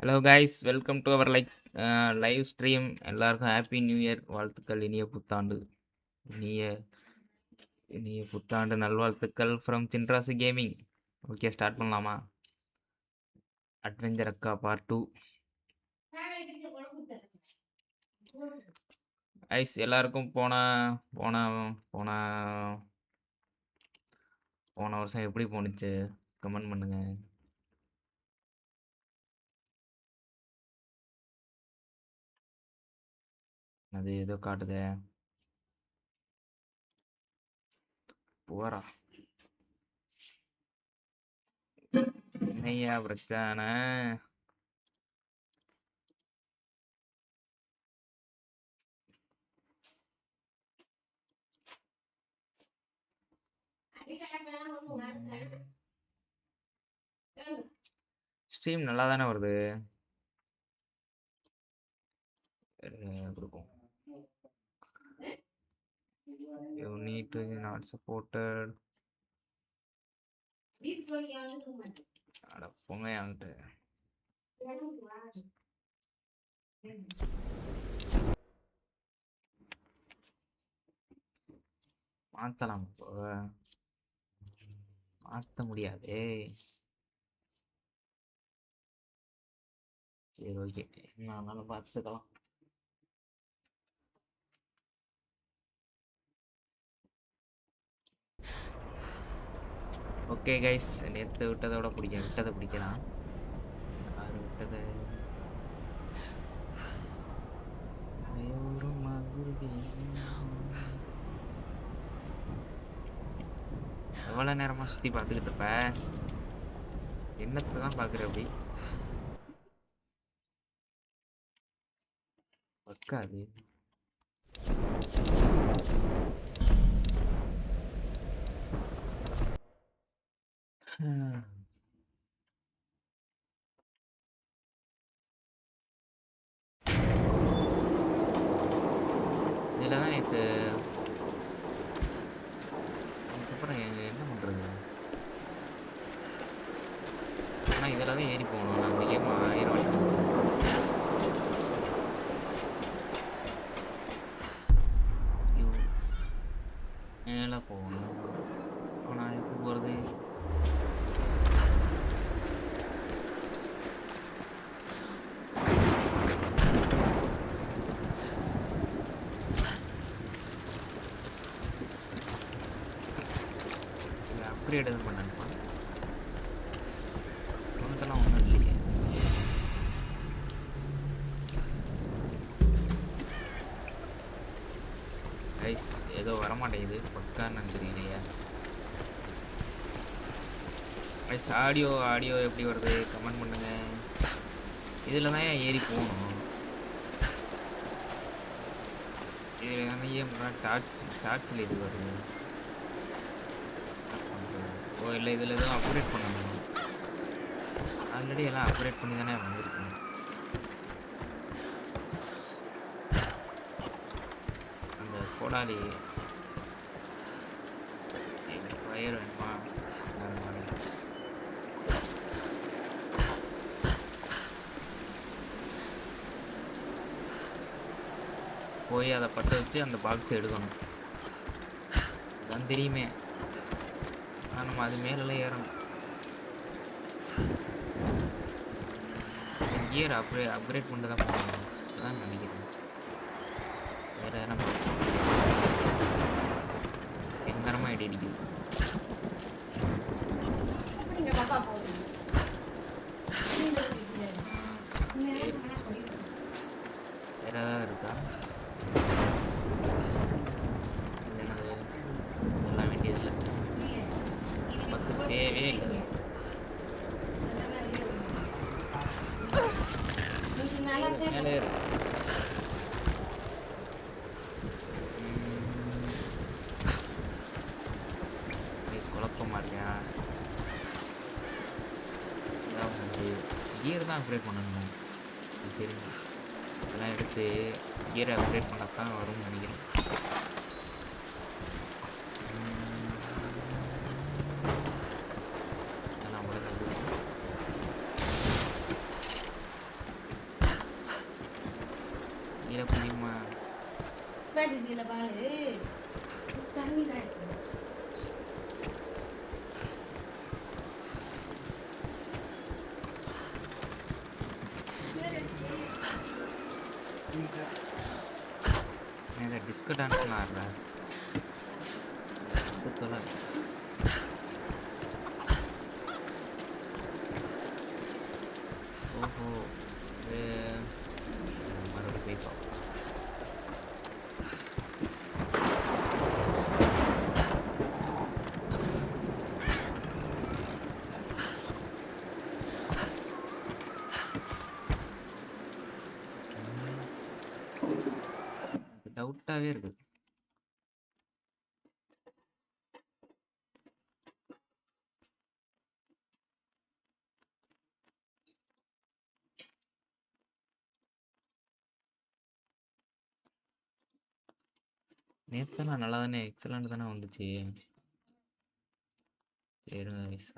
Hello guys welcome to our like live stream எல்லாருக்கும் happy new year வாழ்த்துக்கள். இனிய புத்தாண்டு. இனிய இனிய புத்தாண்டு நல்வாழ்த்துக்கள் from Chinrasu gaming okay start பண்ணலாமா? அட்வென்ச்சர் அக்கா பார்ட் டூ ஐஸ் எல்லாருக்கும் போன போன போன போன வருஷம் எப்படி போணுச்சு கமெண்ட் பண்ணுங்கள் அது ஏதோ காட்டுதே. போறா. என்னையா பிரச்சனை? ஸ்ட்ரீம் நல்லா தானே வருது கொடுக்கும் you need to not supported அட போங்க என்கிட்ட மாத்தலாம் இப்போ. மாத்த முடியாதே. சரி ஓகே என்ன ஆனாலும் பார்த்துக்கலாம் ஓகே கைஸ் நேற்று விட்டதோட பிடிக்கும் விட்டதை பிடிக்கலாம். யார் விட்டதை? எவ்வளோ நேரமாக சுற்றி பார்த்துக்கிட்டு இருப்ப? என்னத்தை தான் பார்க்குற அப்படி? பக்காது Hmm. இதில் தான் நேற்று அதுக்கப்புறம் என்ன பண்ணுறது ஆனால் இதில் தான் ஏறி போகணும் நான் இந்த கேம் ஆயிரம் வாங்கி மேலே போகணும் அப்போ நான் எப்படி போகிறது அப்கிரேட் எதுவும் பண்ணணுமா உனக்கெல்லாம் ஒன்றும் இல்லையே ஐஸ் ஏதோ வரமாட்டேங்குது. பக்கா நினைக்கிறீங்களா ஐஸ் ஆடியோ ஆடியோ எப்படி வருது? கமெண்ட் பண்ணுங்க. இதில் தான் ஏன் ஏறி போகணும்? இதில் வந்து ஏன் டார்ச் டார்ச்சில் இது வருது? ஓ இல்லை இதில் எதுவும் அப்கிரேட் பண்ணணும். ஆல்ரெடி எல்லாம் அப்கிரேட் பண்ணி தானே வந்திருக்கேன் அந்த கோடாலி. ஃபயர் வேணுமா? போய் அதை பற்ற வச்சு அந்த பாக்ஸை எடுக்கணும். தான் தெரியுமே. ஆனால் நம்ம அது மேலெல்லாம் ஏறணும். கியர் அப்கிரே அப்கிரேட் பண்ணிட்டு தான் போகணும். அதான் நினைக்கிறேன். வேறு யாரும் பத்து தேவையே இல்லை மேலே ஏறு. ம். குழப்பமா இருக்கியா கியர் தான் அப்கிரேட் பண்ணணும் எனக்கு தெரியும் இதெல்லாம் எடுத்து கியரை அப்கிரேட் பண்ணால் தான் வரும்னு நினைக்கிறேன் ಆಗಿದ್ದಿಲ್ಲ ಬಾಳೆ ತಣ್ಣಗಾಯ್ತು डिस्को डांस मार रहा है तो थोड़ा கரெக்டாகவே இருக்குது நேற்றுலாம் நல்லா தானே எக்ஸலண்ட் தானே வந்துச்சு சரி மிஸ்